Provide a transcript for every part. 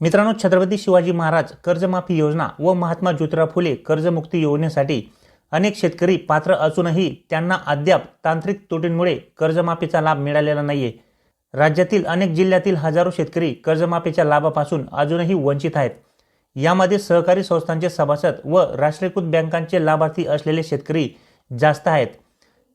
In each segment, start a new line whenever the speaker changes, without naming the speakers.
मित्रांनो छत्रपती शिवाजी महाराज कर्जमाफी योजना व महात्मा ज्योतिराव फुले कर्जमुक्ती योजनेसाठी अनेक शेतकरी पात्र असूनही त्यांना अद्याप तांत्रिक तोटींमुळे कर्जमाफीचा लाभ मिळालेला नाहीये. राज्यातील अनेक जिल्ह्यातील हजारो शेतकरी कर्जमाफीच्या लाभापासून अजूनही वंचित आहेत. यामध्ये सहकारी संस्थांचे सभासद व राष्ट्रीयकृत बँकांचे लाभार्थी असलेले शेतकरी जास्त आहेत.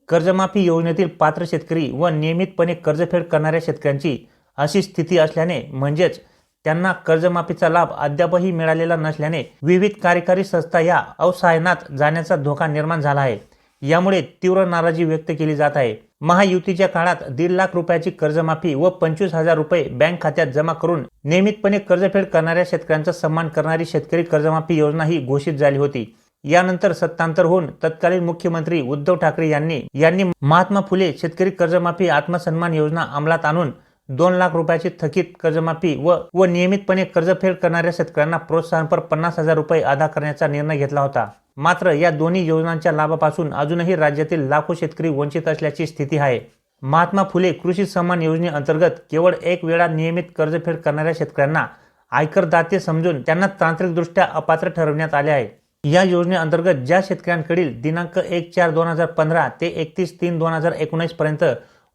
कर्जमाफी योजनेतील पात्र शेतकरी व नियमितपणे कर्जफेड करणाऱ्या शेतकऱ्यांची अशी स्थिती असल्याने म्हणजेच त्यांना कर्जमाफीचा लाभ अद्यापही मिळालेला नसल्याने विविध कार्यकारी संस्था या अवसायनात जाण्याचा धोका निर्माण झाला आहे. यामुळे तीव्र नाराजी व्यक्त केली जात आहे. महायुतीच्या काळात दीड लाख रुपयाची कर्जमाफी व पंचवीस हजार रुपये बँक खात्यात जमा करून नियमितपणे कर्जफेड करणाऱ्या शेतकऱ्यांचा सन्मान करणारी शेतकरी कर्जमाफी योजना ही घोषित झाली होती. यानंतर सत्तांतर होऊन तत्कालीन मुख्यमंत्री उद्धव ठाकरे यांनी यांनी महात्मा फुले शेतकरी कर्जमाफी आत्मसन्मान योजना अंमलात आणून दोन लाख रुपयाची थकीत कर्जमाफी व व नियमितपणे कर्जफेड करणाऱ्या शेतकऱ्यांना प्रोत्साहनपर पन्नास हजार रुपये अदा करण्याचा निर्णय घेतला होता. मात्र या दोन्ही योजनांच्या लाभापासून अजूनही राज्यातील लाखो शेतकरी वंचित असल्याची स्थिती आहे. महात्मा फुले कृषी सन्मान योजनेअंतर्गत केवळ एक वेळा नियमित कर्जफेड करणाऱ्या शेतकऱ्यांना आयकरदाते समजून त्यांना तांत्रिकदृष्ट्या अपात्र ठरवण्यात आले आहे. या योजनेअंतर्गत ज्या शेतकऱ्यांकडील दिनांक एक चार दोन हजार पंधरा ते एकतीस तीन दोन हजार एकोणीस पर्यंत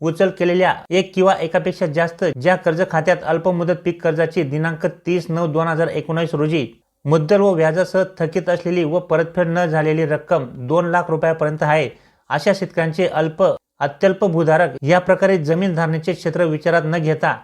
उचल केलेल्या एक किंवा एकापेक्षा जास्त ज्या कर्ज खात्यात अल्पमुदत पीक कर्जाची दिनांक तीस नऊ दोन हजार एकोणीस रोजी मुद्दल व व्याजासह थकीत असलेली व परतफेड न झालेली रक्कम दोन लाख रुपयापर्यंत आहे अशा शेतकऱ्यांचे अल्प अत्यल्प भूधारक या प्रकारे जमीन धारणेचे क्षेत्र विचारात न घेता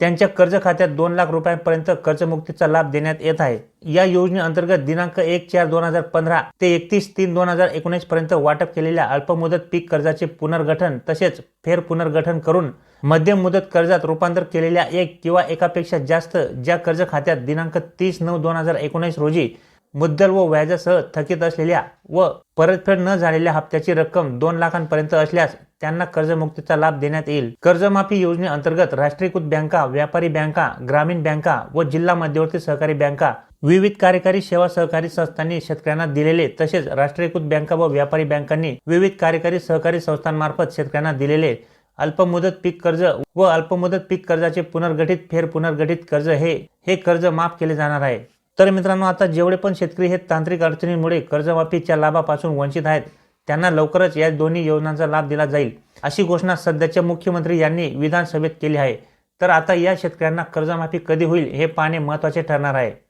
त्यांच्या कर्ज खात्यात दोन लाख रुपयांपर्यंत कर्जमुक्तीचा लाभ देण्यात येत आहे. या योजनेअंतर्गत दिनांक एक चार दोन हजार पंधरा ते एकतीस तीन दोन हजार एकोणीस पर्यंत वाटप केलेल्या अल्पमुदत पीक कर्जाचे पुनर्गठन तसेच फेर पुनर्गठन करून मध्यम मुदत कर्जात रूपांतर केलेल्या एक किंवा एकापेक्षा जास्त ज्या कर्ज खात्यात दिनांक तीस नऊ दोन हजार एकोणीस रोजी मुद्दल व व्याजासह थकीत असलेल्या व परतफेड न झालेल्या हप्त्याची रक्कम दोन लाखांपर्यंत असल्यास त्यांना कर्जमुक्तीचा लाभ देण्यात येईल. कर्जमाफी योजनेअंतर्गत राष्ट्रीयकृत बँका व्यापारी बँका ग्रामीण बँका व जिल्हा मध्यवर्ती सहकारी बँका विविध कार्यकारी सेवा सहकारी संस्थांनी शेतकऱ्यांना दिलेले तसेच राष्ट्रीयकृत बँका व व्यापारी बँकांनी विविध कार्यकारी सहकारी संस्थांमार्फत शेतकऱ्यांना दिलेले अल्पमुदत पीक कर्ज व अल्पमुदत पीक कर्जाचे पुनर्गठित फेर पुनर्गठित कर्ज हे हे कर्ज माफ केले जाणार आहे. तर मित्रांनो आता जेवढे पण शेतकरी हे तांत्रिक अडचणींमुळे कर्जमाफीच्या लाभापासून वंचित आहेत. त्यांना लवकरच या दोन्ही योजनांचा लाभ दिला जाईल अशी घोषणा सध्याच्या मुख्यमंत्री यांनी विधानसभेत केली आहे. तर आता या शेतकऱ्यांना कर्जमाफी कधी होईल हे पाहणे महत्त्वाचे ठरणार आहे.